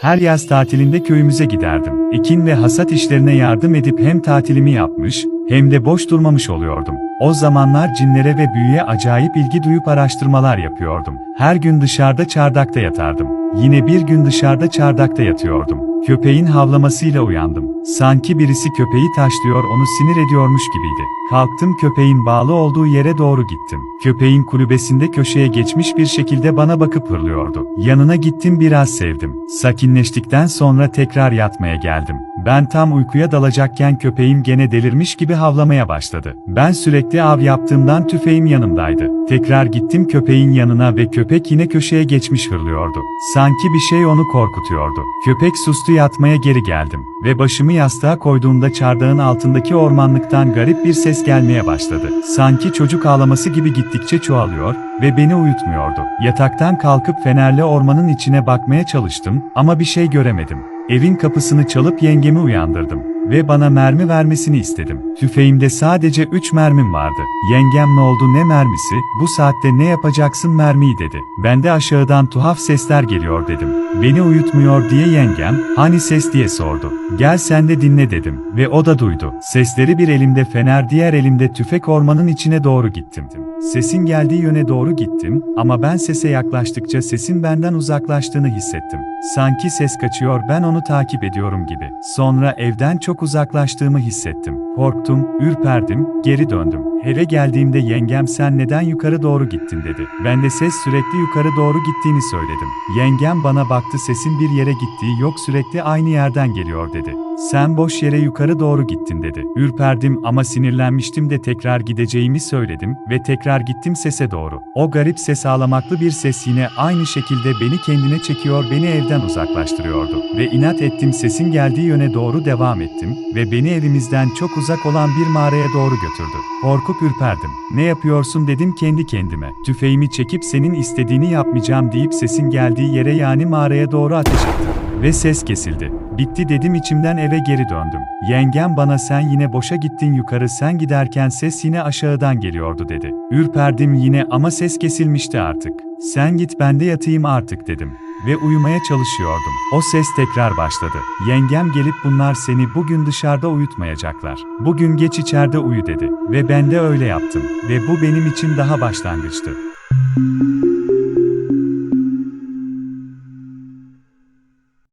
Her yaz tatilinde köyümüze giderdim. Ekin ve hasat işlerine yardım edip hem tatilimi yapmış, hem de boş durmamış oluyordum. O zamanlar cinlere ve büyüye acayip ilgi duyup araştırmalar yapıyordum. Her gün dışarıda çardakta yatardım. Yine bir gün dışarıda çardakta yatıyordum. Köpeğin havlamasıyla uyandım. Sanki birisi köpeği taşlıyor onu sinir ediyormuş gibiydi. Kalktım köpeğin bağlı olduğu yere doğru gittim. Köpeğin kulübesinde köşeye geçmiş bir şekilde bana bakıp hırlıyordu. Yanına gittim biraz sevdim. Sakinleştikten sonra tekrar yatmaya geldim. Ben tam uykuya dalacakken köpeğim gene delirmiş gibi havlamaya başladı. Ben sürekli av yaptığımdan tüfeğim yanımdaydı. Tekrar gittim köpeğin yanına ve köpek yine köşeye geçmiş hırlıyordu. Sanki bir şey onu korkutuyordu. Köpek sustu yatmaya geri geldim ve başımı yastığa koyduğumda çardağın altındaki ormanlıktan garip bir ses gelmeye başladı. Sanki çocuk ağlaması gibi gittikçe çoğalıyor ve beni uyutmuyordu. Yataktan kalkıp fenerle ormanın içine bakmaya çalıştım ama bir şey göremedim. Evin kapısını çalıp yengemi uyandırdım ve bana mermi vermesini istedim. Tüfeğimde sadece 3 mermim vardı. Yengem ne oldu ne mermisi, bu saatte ne yapacaksın mermiyi dedi. Ben de aşağıdan tuhaf sesler geliyor dedim. Beni uyutmuyor diye yengem, hani ses diye sordu. Gel sen de dinle dedim ve o da duydu. Sesleri bir elimde fener diğer elimde tüfek ormanın içine doğru gittim. Sesin geldiği yöne doğru gittim ama ben sese yaklaştıkça sesin benden uzaklaştığını hissettim. Sanki ses kaçıyor ben onu takip ediyorum gibi. Sonra evden çok uzaklaştığımı hissettim. Korktum, ürperdim, geri döndüm. Eve geldiğimde yengem sen neden yukarı doğru gittin dedi. Ben de ses sürekli yukarı doğru gittiğini söyledim. Yengem bana baktı sesin bir yere gittiği yok sürekli aynı yerden geliyor dedi. Sen boş yere yukarı doğru gittin dedi. Ürperdim ama sinirlenmiştim de tekrar gideceğimi söyledim ve tekrar gittim sese doğru. O garip ses ağlamaklı bir ses yine aynı şekilde beni kendine çekiyor beni evden uzaklaştırıyordu. Ve inat ettim sesin geldiği yöne doğru devam ettim ve beni evimizden çok uzak olan bir mağaraya doğru götürdü. Korkup ürperdim. Ne yapıyorsun dedim kendi kendime. Tüfeğimi çekip senin istediğini yapmayacağım deyip sesin geldiği yere yani mağaraya doğru ateş ettim. Ve ses kesildi. Bitti dedim içimden eve geri döndüm. Yengem bana sen yine boşa gittin yukarı sen giderken ses yine aşağıdan geliyordu dedi. Ürperdim yine ama ses kesilmişti artık. Sen git ben de yatayım artık dedim. Ve uyumaya çalışıyordum. O ses tekrar başladı. Yengem gelip bunlar seni bugün dışarıda uyutmayacaklar. Bugün geç içeride uyu dedi. Ve ben de öyle yaptım. Ve bu benim için daha başlangıçtı.